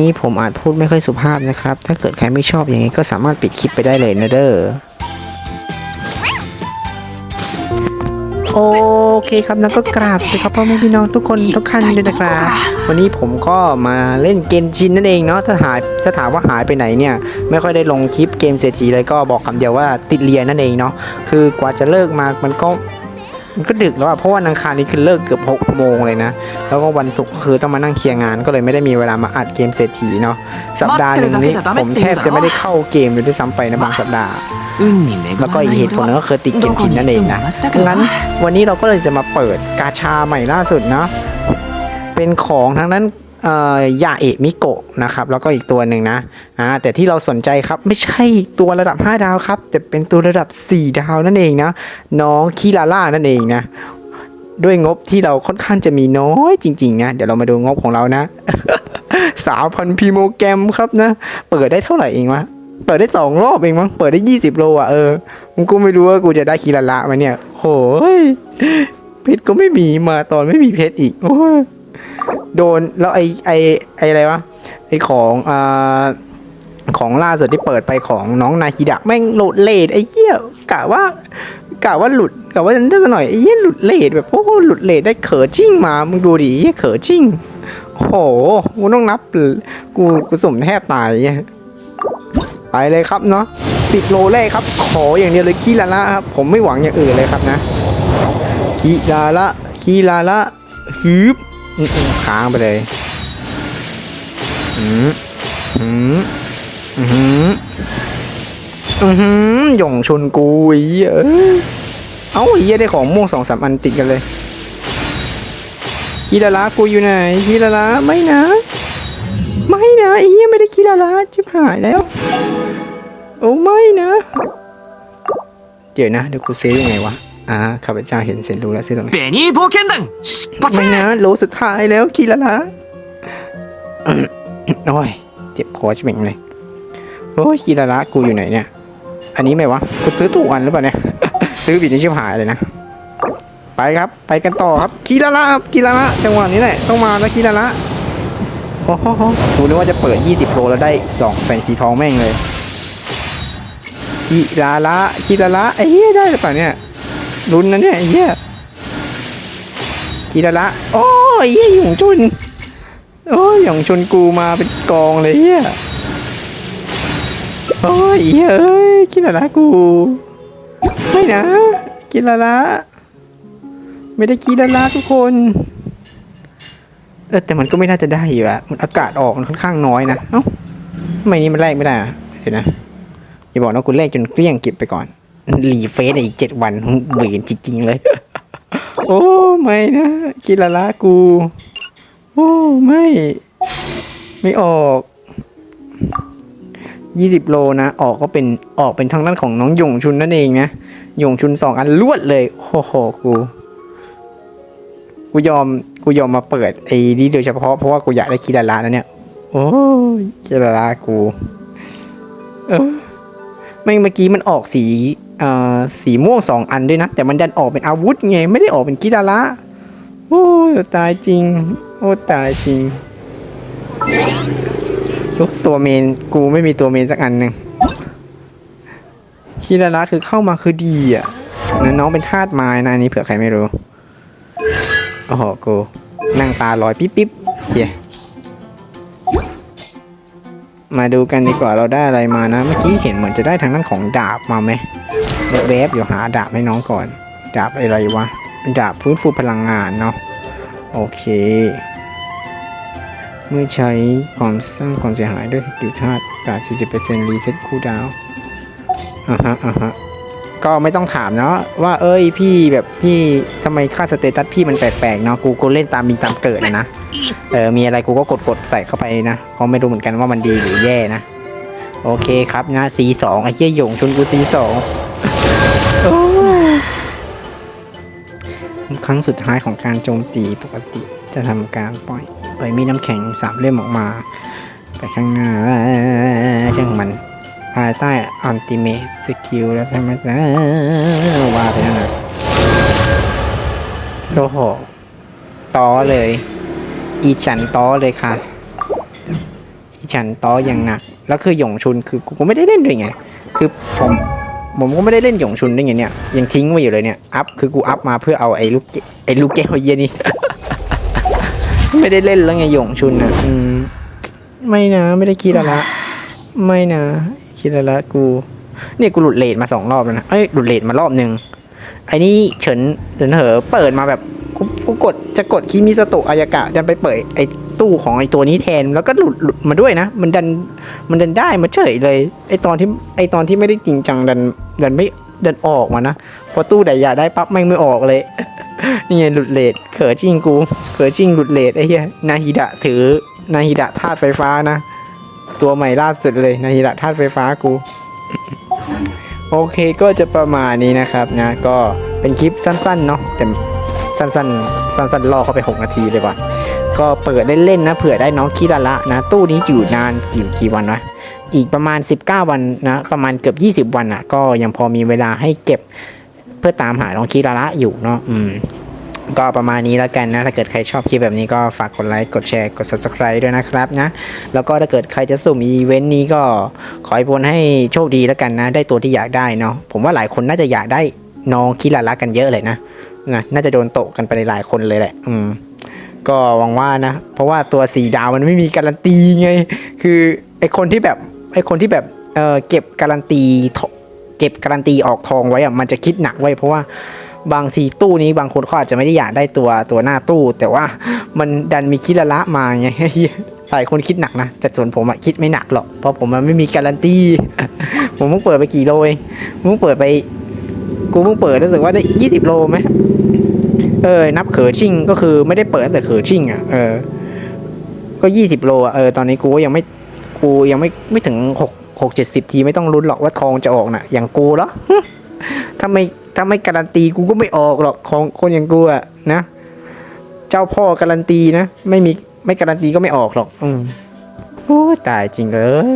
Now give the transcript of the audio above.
นี่ผมอาจพูดไม่ค่อยสุภาพนะครับ ถ้าเกิดใครไม่ชอบอย่างนี้ก็สามารถปิดคลิปไปได้เลยนะเด้อโอเคครับแล้วก็กราบเลยครับพ่อแม่พี่น้องทุกคนทุกท่านด้วยนะครับ วันนี้ผมก็มาเล่นเกมชินนั่นเองเนาะถ้าหายถ้าถามว่าหายไปไหนเนี่ย ไม่ค่อยได้ลงคลิปเกมเศรษฐีเลยก็บอกคำเดียวว่าติดเรียนนั่นเองเนาะคือกว่าจะเลิกมามันก็ มันก็ดึกแล้วอะเพราะวันอังคารนี้คือเลิกเกือบ6โมงเลยนะ แล้วก็วันศุกร์คือต้องมานั่งเคลียร์งาน ก็เลยไม่ได้มีเวลามาอัดเกมเศรษฐีเนาะสัปดาห์หนึ่งนี้ผมแทบจะไม่ได้เข้าเกมเลยด้วยซ้ำไปนะบางสัปดาห์แล้วก็อีกเหตุผลนึงก็คือติดเกมชินนั่นเองนะงั้นวันนี้เราก็เลยจะมาเปิดกาชาใหม่ล่าสุดเนาะเป็นของทั้งนั้น ยาเอะมิโกะนะครับแล้วก็อีกตัวหนึ่งนะอ่าแต่ที่เราสนใจครับไม่ใช่ตัวระดับ 5 ดาวครับ แต่เป็นตัวระดับ 4 ดาวนั่นเองนะ น้องคิลาล่านั่นเองนะด้วยงบที่เราค่อนข้างจะมีน้อยจริงๆนะเดี๋ยวเรามาดูงบของเรานะสามพันพีโมแกรมครับนะ เปิดได้เท่าไหร่เองวะเปิดได้สองรอบเองมั้งเปิดได้ยี่สิบโลอะเออกูไม่รู้ว่ากูจะได้คีละละไหมเนี่ยโหยเพชรก็ไม่มีมาตอนไม่มีเพชรอีกโอ้ย โดนแล้วไอไอไออะไรวะไอของอ่าของล่าสุดที่เปิดไปของน้องนาฮิดะแม่งหลุดเลทไอ้เหี้ยกะว่ากะว่าหลุดกะว่าจะได้หน่อยไอ้เหี้ยหลุดเลทแบบโอ้โหหลุดเลทได้เขอจิ้งมามึงดูดิไอ้เหี้ยเขอจิ้งโหกูต้องนับกูกูสมแทบตายไอ้เหี้ยไปเลยครับเนาะสิบโลแรกครับ ขออย่างเดียวเลยคีลาละครับผมไม่หวังอย่างอื่นเลยครับนะคีลาละคีลาละฮึบ อืมค้างไปเลยอืมอืมอืมอือหือหย่งชนกูไอ้เหี้ยเอ้ยเอ้าอ้เหี้ยได้ของม่วงสองสามอันติดกันเลยคีลาละกูอยู่ไหนคีลาละไม่นะ ไม่นะอ้เหี้ยไม่ได้คีลาละชิบหายแล้ว โอ้ไม่นะ เดี๋ยวนะเดี๋ยวกูเซฟยังไงวะ อ่าข้าพเจ้าเห็นเสร็จรู้แล้วซื้ตรงไหนเบนี่โพเคนดังไม่นะโลสุดท้ายแล้วคีละละโอ้ยเจ็บคอชิบงเลยโอ้ยคีละละกูอยู่ไหนเนี่ย อันนี้ไหมวะกูซื้อถูกอันหรือเปล่าเนี่ย ซื้อบิดนี่ชิบหายเลยนะ ไปครับ ไปกันต่อครับคีละละครับคีละละจังหวะนี้แหละต้องมาแล้วคีละละโอ้โหกูนึกว่าจะเปิด 20 โลแล้วได้สองใส่สีทองแม่งเลยคีละละคีละละเอ้ยได้หรือเปล่าเนี่ย ลุ้นนะเนี่ยไอ้เหี้ยคีลาละโอ้ยเหี้ยหยงชุนโอ้ยหยงชุนกูมาเป็นกองเลยเหี้ยโอ้ยเหี้ยเอ้ยคีลาละกูไม่นะคีลาละไม่ได้คีลาละทุกคนเออแต่มันก็ไม่น่าจะได้อยู่อะมันอากาศออกมันค่อนข้างน้อยนะเอ้าทำไมนี้มันแลกไม่ได้อะเดี๋ยวนะอย่าบอกนะคุณเลขจนเกลี้ยงเก็บไปก่อน รีเฟซอีกเจ็ดวันเวนจริงๆเลย โอ้ไม่นะกิลาละกู โอ้ไม่ ไม่ออกยี่สิบโลนะ ออกก็เป็นออกเป็นทางด้านของน้องหยงชุนนั่นเองนะหยงชุนสองอันลวดเลย โอ้โหกูกูยอมกูยอมมาเปิดไอ้นี้โดยเฉพาะเพราะว่ากูอยากได้คิลาละนะเนี่ย โอ้คิลาละกู เออไม่เมื่อกี้มันออกสี สีม่วงสองอันด้วยนะ แต่มันดันออกเป็นอาวุธไง ไม่ได้ออกเป็นกิดาระโอ้ยตายจริง โอ้ตายจริงลุกตัวเมนกูไม่มีตัวเมนสักอันหนึ่งคิดาระคือเข้ามาคือดีอะนะน้องเป็นทาสไม้นะอันนี้เผื่อใครไม่รู้โอ้โหกูนั่งตาลอยปิ๊บปิ๊บเย้ มาดูกันดีกว่าเราได้อะไรมานะ เมื่อกี้เห็นเหมือนจะได้ทางด้านของดาบมาไหมแวบๆอยู่หาดาบให้น้องก่อน ดาบอะไรวะ ดาบฟื้นฟูพลังงานเนาะโอเค เมื่อใช้ความสร้างความเสียหายด้วยสกิลธาตุกาด40%รีเซ็ตคูลดาวน์อ่าฮะอ่าฮะ ก็ไม่ต้องถามเนาะว่าเอ้ยพี่แบบพี่ทำไมค่าสเตตัสพี่มันแปลกๆเนาะกูกูเล่นตามมีตามเกิดอะนะเออมีอะไรกูก็กดกดใส่เข้าไปนะเพราะไม่รู้เหมือนกันว่ามันดีหรือแย่นะโอเคครับนะ C2 ไอ้เหี้ยหยงชนกู C2 โอ้ยครั้งสุดท้ายของการโจมตีปกติจะทำการปล่อยปล่อยมีดน้ำแข็งสามเล่มออกมา ไปข้างหน้าช่างมัน ภายใต้อันติเมทสกิลแล้วทำไหมจะว่าไปนั่นนะโอ้โหต่อเลย อีฉันต้อเลยค่ะ อีฉันต่ออย่างหนัก แล้วคือหยงชุนคือกูไม่ได้เล่นด้วยไง คือผมผมก็ไม่ได้เล่นหยงชุนด้วยไงเนี่ยยังทิ้งไว้อยู่เลยเนี่ยอัพคือกูอัพมาเพื่อเอาไอ้ลูกเกไอ้ลูกแก้วเยียนี่ไม่ได้เล่นแล้วไงหยงชุนอะอืมไม่นะ ไม่ได้คิดละไม่นะ คิดอะไรละกู เนี่ยกูหลุดเลทมาสองรอบแล้วนะเอ้ยหลุดเลทมารอบหนึ่งไอ้นี่เฉินเฉินเหอเปิดมาแบบกูกูกดจะกดคิมิสโตะอายากะดันไปเปิดไอ้ตู้ของไอ้ตัวนี้แทน แล้วก็หลุดหลุดมาด้วยนะ มันดันมันดันได้มาเฉยเลยไอ้ตอนที่ไอ้ตอนที่ไม่ได้จริงจังดันดันไม่ดันออกมานะพอตู้ไหนอยากได้ปั๊บแม่งไม่ออกเลยนี่ไงหลุดเลทเขอจริงกูเขอจริงหลุดเลทไอ้เหี้ยนาฮิดะถือนาฮิดะธาตุไฟฟ้านะ ตัวใหม่ล่าสุดเลยนาฮิดะธาตุไฟฟ้ากู โอเคก็จะประมาณนี้นะครับนะ ก็เป็นคลิปสั้นๆเนาะแต่สั้นๆ สั้นๆล่อเข้าไป 6 นาทีเลยว่ะก็เปิดเล่นๆนะเผื่อได้น้องคิดละนะ ตู้นี้อยู่นานกี่กี่วันวะอีกประมาณ 19 วันนะ ประมาณเกือบ 20 วันอะ ก็ยังพอมีเวลาให้เก็บเพื่อตามหาน้องคิดละอยู่เนาะอืม ก็ประมาณนี้แล้วกันนะ ถ้าเกิดใครชอบคลิปแบบนี้ก็ฝากกดไลค์กดแชร์กด subscribe ด้วยนะครับนะ แล้วก็ถ้าเกิดใครจะสุ่มอีเวนต์นี้ก็ขอให้พลให้โชคดีแล้วกันนะ ได้ตัวที่อยากได้เนาะผมว่าหลายคนน่าจะอยากได้น้องคิราละกันเยอะเลยนะนะน่าจะโดนโตะกันไปหลายคนเลยแหละ อืม ก็หวังว่านะ เพราะว่าตัวสีดาวมันไม่มีการันตีไง คือไอคนที่แบบไอคนที่แบบเออเก็บการันตีเก็บการันตีออกทองไว้อะมันจะคิดหนักไว้เพราะว่า บางทีตู้นี้บางคนเขาอาจจะไม่ได้อยากได้ตัวตัวหน้าตู้ แต่ว่ามันดันมีคิดละละมาไงหลายคนคิดหนักนะแต่ส่วนผมอะคิดไม่หนักหรอกเพราะผมมันไม่มีการันตีผมเพิ่งเปิดไปกี่โลเองเพิ่งเปิดไปกูเพิ่งเปิดรู้สึกว่าได้ยี่สิบโลไหมเออ นับเขอชิ่งก็คือไม่ได้เปิดแต่เขอชิ่งอะเออ ก็ยี่สิบโลอะเออตอนนี้กูยังไม่กูยังไม่ไม่ถึงหกหกเจ็ดสิบทีไม่ต้องลุ้นหรอกว่าทองจะออกน่ะ อย่างกูเหรอถ้าไม่ ถ้าไม่การันตีกูก็ไม่ออกหรอกของคนอย่างกูอะนะ เจ้าพ่อการันตีนะ ไม่มีไม่การันตีก็ไม่ออกหรอก อืมโอ้ตายจริงเลย